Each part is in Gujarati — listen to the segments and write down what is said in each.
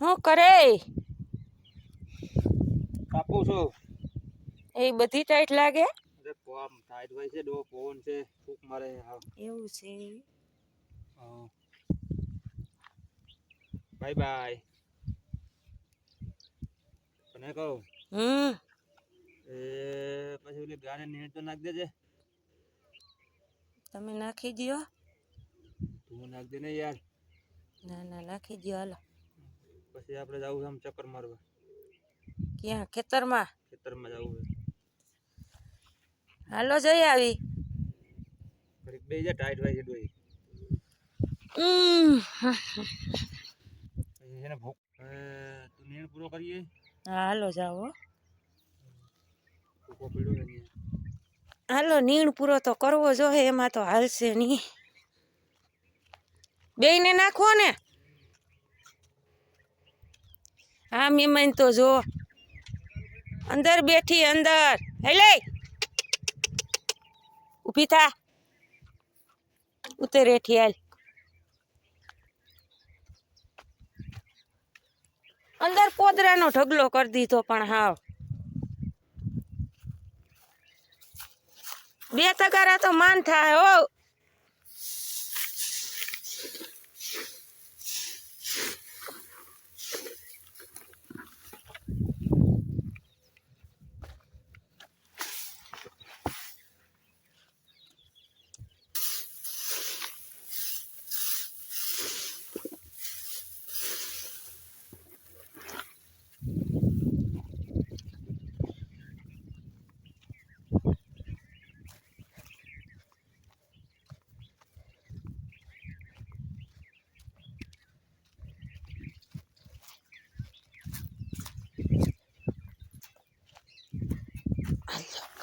શું કરે? કાપું છું. એ બધી ટાઈટ લાગે? આમ ટાઈટ હોય છે ડો પવન છે ફૂક મારે હા. એવું છે. Bye bye. તને કહું? હમ. એ પછી ઓલી ગાને નીણ તો નાખ દેજે. તમે નાખી દ્યો. તું નાખ દે ને યાર. ના ના નાખી દ્યો હાલો. પછી આપણે જવું છે આમ ચક્કર મારવા. ક્યાં? ખેતરમાં? ખેતરમાં જવું છે. હાલો જઈ આવી. બે જા ટાઈટ છે ડોઈ ઉમ, પછી છે ને ભૂખ તું નીણ પૂરો કરીએ. હા હાલો જાઓ હાલો નીણ પૂરો તો કરવો જોઈએ એમાં તો હાલશે નહીં. બેયને નાખો ને. હા મહેમાન તો જો અંદર બેઠી, અંદર. હેલે ઊભી થા. ઉતર હેઠી અંદર પોદરાનો ઢગલો કરી દીધો પણ હાવ. બે તગારા તો માન થાય, હો.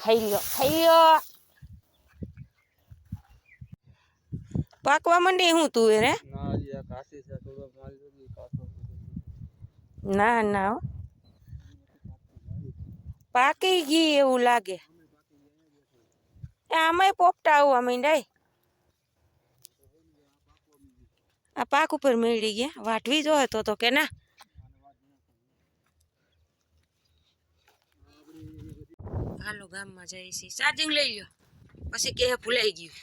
ખાઈ લ્યો ખાઈ લ્યો પાકવા માંડી હું તું રે? ના ના પાકી ગઈ એવું લાગે. આમાંય પોપટા આવવા માંડાય આ પાક ઉપર મેળી ગયા. વાટવી જો તો તો કે ના. હાલો ગામમાં જઈએ છીએ ચાર્જિંગ લઈ લ્યો. પછી કે ભૂલાઈ ગયું.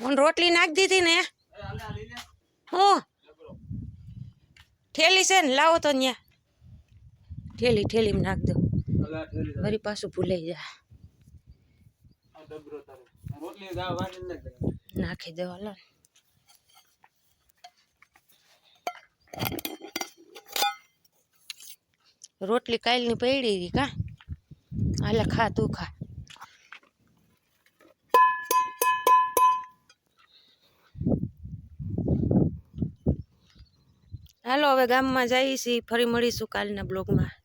હું રોટલી નાખી દીધી ને. હું? ઠેલી છે ને લાવો તો ત્યાં ઠેલી ઠેલીમાં નાખ દો ઠેલી. વળી પાછું ભૂલાઈ જાય. નાખી દેવા. નાખી દો હાલો ને. રોટલી કાલની પડી હતી કા? હાલે ખા, તું ખા. હાલો, હવે ગામમાં છીએ, ફરી મળીશું કાલના બ્લોગમાં.